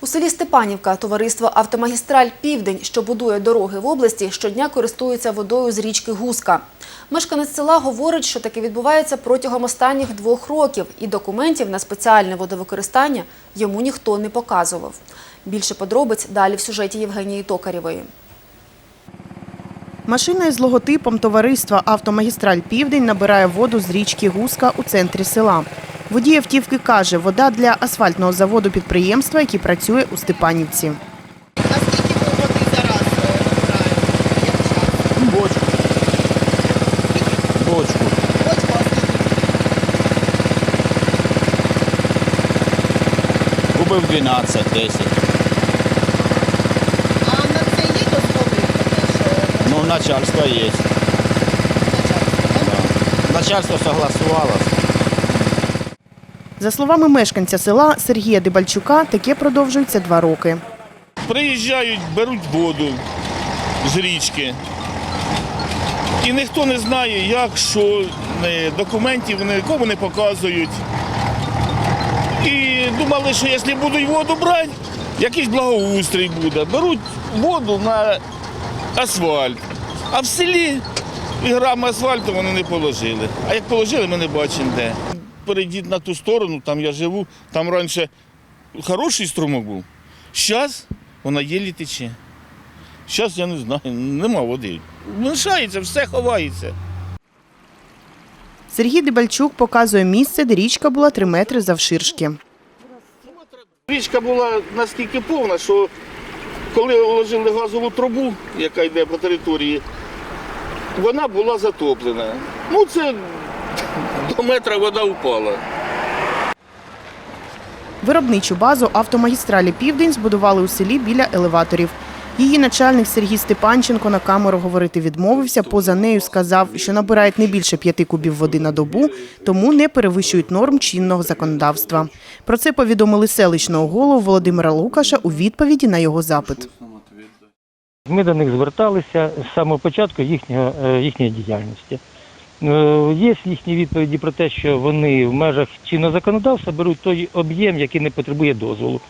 У селі Степанівка товариство «Автомагістраль Південь», що будує дороги в області, щодня користується водою з річки Гуска. Мешканець села говорить, що таке відбувається протягом останніх двох років, і документів на спеціальне водовикористання йому ніхто не показував. Більше подробиць далі в сюжеті Євгенії Токарєвої. Машина із логотипом товариства «Автомагістраль Південь» набирає воду з річки Гуска у центрі села. Водій автівки каже, вода для асфальтного заводу підприємства, який працює у Степанівці. Наскільки ви води зараз? Бочку. Бочку. Бочку. Кубив 12, 10. А на це є дозволи Ну, начальство є. начальство. Да. Начальство согласувало. За словами мешканця села Сергія Дебальчука, таке продовжується два роки. Приїжджають, беруть воду з річки. І ніхто не знає, як, що, документів нікому не показують. І думали, що якщо будуть воду брати, якийсь благоустрій буде. Беруть воду на асфальт. А в селі і грами асфальту вони не положили. А як положили, ми не бачимо де. Перейдіть на ту сторону, там я живу, там раніше хороший струмок був. Зараз вона єлі тече. Зараз я не знаю, нема води. Лишається, все ховається. Сергій Дебальчук показує місце, де річка була три метри завширшки. Річка була настільки повна, що коли вложили газову трубу, яка йде по території, вона була затоплена. Ну, це до метра вода впала. Виробничу базу автомагістралі Південь збудували у селі біля елеваторів. Її начальник Сергій Степанченко на камеру говорити відмовився. Поза нею сказав, що набирають не більше п'яти кубів води на добу, тому не перевищують норм чинного законодавства. Про це повідомили селищного голову Володимира Лукаша у відповіді на його запит. Ми до них зверталися з самого початку їхнього, е, їхньої діяльності. Е, Є їхні відповіді про те, що вони в межах чинного законодавства беруть той об'єм, який не потребує дозволу.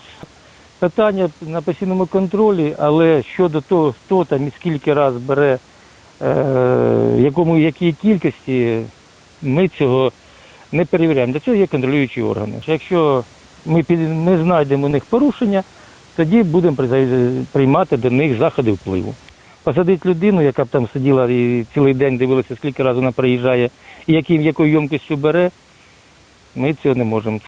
Питання на постійному контролі, але щодо того, хто там і скільки раз бере, е, якому якій кількості, ми цього не перевіряємо. Для цього є контролюючі органи. Якщо ми, ми знайдемо у них порушення, тоді будемо приймати до них заходи впливу. Посадити людину, яка б там сиділа і цілий день дивилася, скільки разів вона приїжджає і яким, якою ємкістю бере, ми цього не можемо.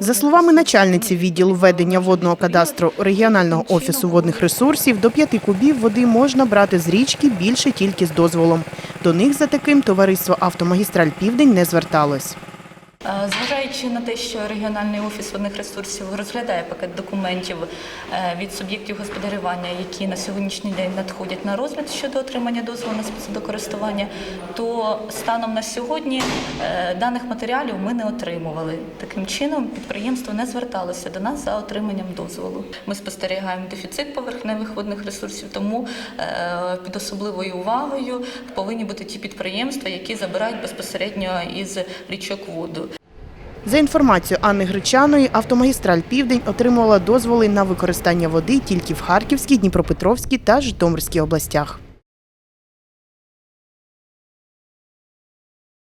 За словами начальниці відділу ведення водного кадастру регіонального офісу водних ресурсів, до п'яти кубів води можна брати з річки більше тільки з дозволом. До них за таким товариство «Автомагістраль Південь» не зверталось. Е, Зважаючи на те, що регіональний офіс водних ресурсів розглядає пакет документів е, від суб'єктів господарювання, які на сьогоднішній день надходять на розгляд щодо отримання дозволу на спецводокористування, то станом на сьогодні е, даних матеріалів ми не отримували. Таким чином, підприємство не зверталося до нас за отриманням дозволу. Ми спостерігаємо дефіцит поверхневих водних ресурсів, тому під особливою увагою повинні бути ті підприємства, які забирають безпосередньо із річок воду. За інформацією Анни Гречаної, автомагістраль Південь отримувала дозволи на використання води тільки в Харківській, Дніпропетровській та Житомирській областях.